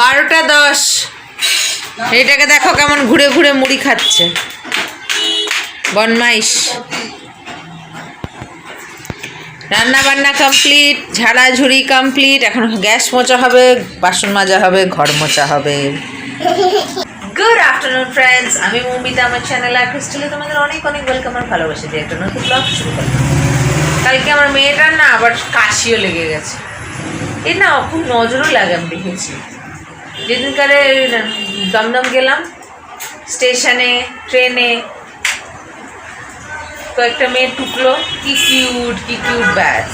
বারোটা দশ। এটাকে দেখো কেমন ঘুরে ঘুরে মুড়ি খাচ্ছে। বনমাইশ রান্না বান্না কমপ্লিট ঝাড়াঝুড়ি কমপ্লিট এখন গ্যাস মোচা হবে, বাসন মাজা হবে, ঘর মোচা হবে। গুড আফটারনুন ফ্রেন্ডস আমি মৌমিতা, আমার চ্যানেল আর ক্রিস্টালে তোমাদের অনেক অনেক ওয়েলকাম আর ভালোবাসি দিয়ে একটা নতুন ব্লগ শুরু করলাম। কালকে আমার মেয়েটার না আবার কাশিও লেগে গেছে। এই না, খুব নজরও লাগে আমি দেখেছি। যেদিনকারে দমদম গেলাম, স্টেশনে, ট্রেনে, কয়েকটা মেয়ে টুকলো কি কিউট কি কিউট ব্যাস।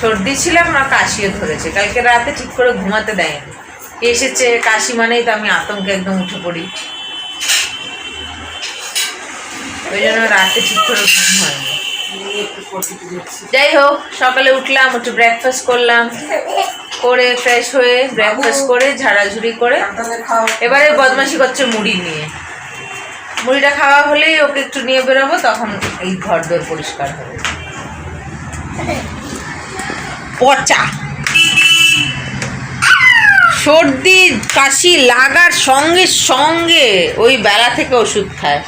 সর্দি ছিলাম না কাশিও ধরেছে। কালকে রাতে ঠিক করে ঘুমাতে দেয়নি। এসেছে কাশি মানেই তো আমি আতঙ্কে একদম উঠে পড়ি। ওই জন্য রাতে ঠিক করে ঘুম হয়নি। যাই হোক, সকালে উঠলাম, একটু ব্রেকফাস্ট করলাম, করে ফ্রেশ হয়ে ব্রেকফাস্ট করে ঝাড়াঝুড়ি করে এবারে বদমাশি করছে মুড়ি নিয়ে। মুড়িটা খাওয়া হলেই ওকে একটু নিয়ে বেরোবো, তখন এই ঘর দোর পরিষ্কার হবে। পচা। সর্দি, কাশি লাগার সঙ্গে সঙ্গে ওই বেলা থেকে ওষুধ খায়।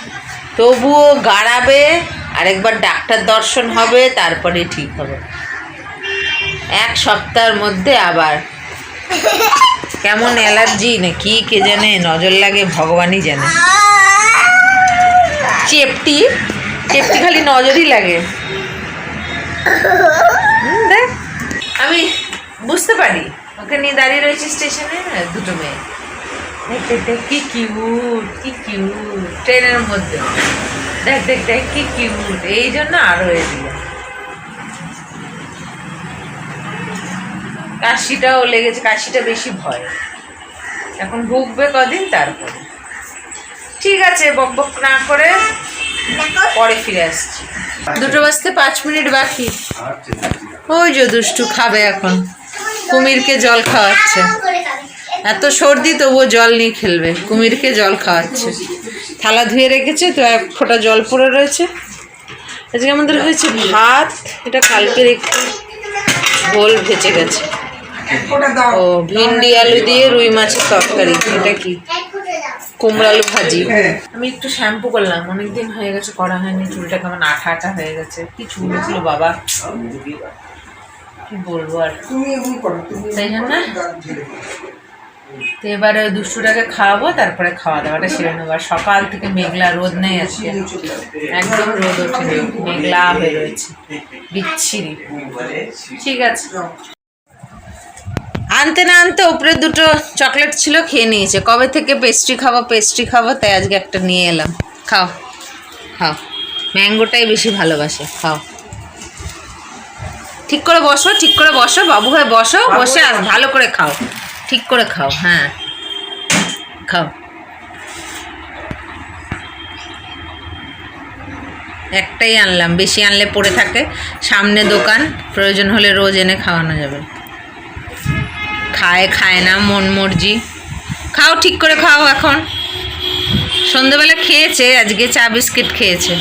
তবুও গাড়াবে আরেকবার ডাক্তার দর্শন হবে, তারপরে ঠিক হবে। এক সপ্তাহের মধ্যে আবার। কেমন অ্যালার্জি না কি কে জানে, নজর লাগে, ভগবানই জানে। চেপটি চেপটি খালি নজরই লাগে। দেখ। আমি বুঝতে পারি, ওকে নিয়ে দাঁড়িয়ে রয়েছে স্টেশনে, দুটো মেয়ে। কি কিউট কি কিউট ট্রেনের মধ্যে। দেখ দেখ দেখ, কি কিউট এই জন্য আরও এ দিল। কাশিটাও লেগেছে, কাশিটা বেশি ভয়। এখন ভুগবে কদিন, তারপরে। ঠিক আছে, বক বক না করে পরে ফিরে আসছি। দুটো বাজতে পাঁচ মিনিট বাকি। ওই যে দুষ্টু খাবে এখন। কুমিরকে জল খাওয়াচ্ছে। এত সর্দি, তবুও জল নিয়ে খেলবে। কুমিরকে জল খাওয়াচ্ছে। থালা ধুয়ে রেখেছে তো এক ফোঁটা জল পড়ে রয়েছে। আজকে আমাদের হয়েছে ভাত এটা কালকের একটু ঝোল ভেজে গেছে। ও ভিন্ডি আলু দিয়ে রুই মাছের তরকারি এটা কি? কুমড়ো আলু ভাজি। আমি একটু শ্যাম্পু করলাম অনেকদিন হয়ে গেছে করা হয়নি চুলটা কেমন আঠা আঠা হয়ে গেছে। কি চুল ছিল বাবা? কি বলব আর? তাই জন্য তো এবারে দুষ্টুটাকে খাওয়াবো, তারপরে খাওয়া দাওয়াটা সেরে নেব। আর সকাল থেকে মেঘলা রোদ নেই আজকে। একদম রোদ ওঠেনি, মেঘলা রয়েছে বিচ্ছিরি। ঠিক আছে। আনতে না আনতে উপরে দুটো চকলেট ছিল, খেয়ে নিয়েছে। কবে থেকে পেস্ট্রি খাব পেস্ট্রি খাব, তাই আজকে একটা নিয়ে এলাম। খাও খাও। ম্যাঙ্গোটাই বেশি ভালোবাসে, খাও। ঠিক করে বসো, ঠিক করে বসো। বাবু হয়ে বসো, বসে আর ভালো করে খাও। ঠিক করে খাও হ্যাঁ। খাও। একটাই আনলাম, বেশি আনলে পড়ে থাকে। সামনে দোকান, প্রয়োজন হলে রোজ এনে খাওয়ানো যাবে। খায় খায় না, মন মর্জি। খাও, ঠিক করে খাও এখন। সন্ধেবেলা খেয়েছে, আজকে চা বিস্কিট খেয়েছে।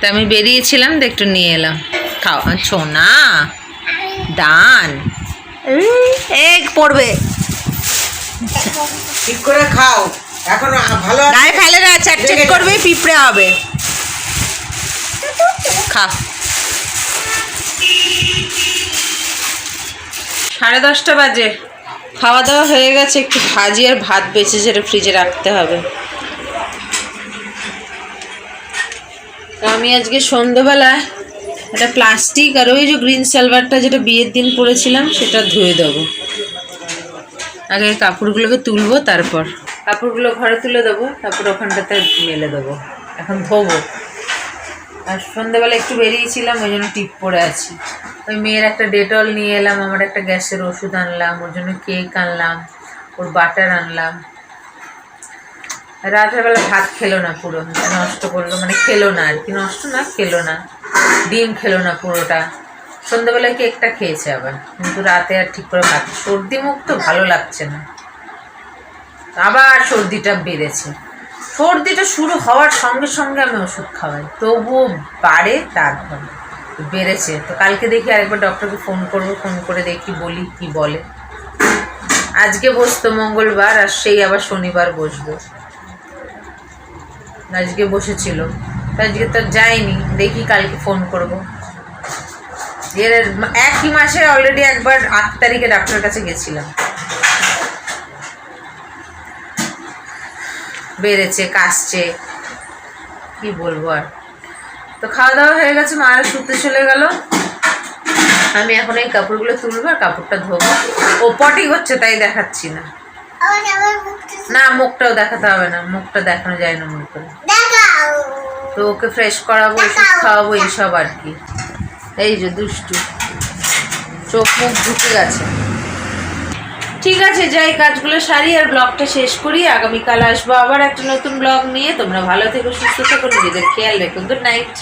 তা আমি বেরিয়েছিলাম, তো একটু নিয়ে এলাম। খাও সোনা দান। এক পড়বে। ঠিক করে খাও। এখন ভালো? গায়ে ফেলে না চ্যাটচ্যাট করবে পিঁপড়ে হবে। খা। সাড়ে দশটা বাজে। খাওয়া দাওয়া হয়ে গেছে একটু ভাজি আর ভাত বেঁচে যেটা ফ্রিজে রাখতে হবে। আমি আজকে সন্ধ্যেবেলায় একটা প্লাস্টিক আর ওই যে গ্রিন সালভারটা যেটা বিয়ের দিন পরেছিলাম, সেটা ধুয়ে দেবো। আগে কাপড়গুলোকে তুলবো, তারপর। কাপড়গুলো ঘরে তুলে দেবো, তারপর ওখানটাতে মেলে দেবো। এখন ধোবো। আর সন্ধ্যেবেলা একটু বেরিয়েছিলাম, ওই জন্য টিপ পরে আছি। ওই মেয়ের একটা ডেটল নিয়ে এলাম, আমার একটা গ্যাসের ওষুধ আনলাম, ওর জন্য কেক আনলাম, ওর বাটার আনলাম। রাতের বেলা ভাত খেলো না পুরো নষ্ট করল মানে খেলো না আর কি, নষ্ট না, খেলো না। ডিম খেলো না পুরোটা। সন্ধ্যাবেলায় কেকটা খেয়েছে আবার। কিন্তু রাতে আর ঠিক করে খাচ্ছে। সর্দি মুখ তো ভালো লাগছে না। আবার সর্দিটা বেড়েছে। সর্দিটা শুরু হওয়ার সঙ্গে সঙ্গে আমি ওষুধ খাওয়াই। তবুও বাড়ে তারপর। বেড়েছে। তো কালকে দেখি আরেকবার ডক্টরকে ফোন করব। ফোন করে দেখি বলি কি বলে। আজকে বসতো মঙ্গলবার, আর সেই আবার শনিবার বসবো। আজকে বসেছিল। তো আজকে তো যাইনি দেখি কালকে ফোন করব। এর একই মাসে অলরেডি একবার আট তারিখে ডাক্তারের কাছে গেছিলাম। বেড়েছে কাশছে কি বলব আর। তো খাওয়া দাওয়া হয়ে গেছে মারা শুতে চলে গেল। আমি এখন এই কাপড়গুলো তুলবো আর কাপড়টা ধোবো। ও পটি হচ্ছে তাই দেখাচ্ছি না। না মুখটাও দেখাতে হবে না মুখটা দেখানো যায় না মনে করে। তো ওকে ফ্রেশ করাবো, ওষুধ খাওয়াবো, এইসব আর কি। এই যে দুষ্টু। চোখ মুখ ঢুকে গেছে। ঠিক আছে, যাই, কাজগুলো সারি আর ব্লগটা শেষ করি। আগামীকাল আসব আবার একটা নতুন ব্লগ নিয়ে। তোমরা ভালো থেকো, সুস্থ থেকো, নিজেদের খেয়াল রেখো। Good night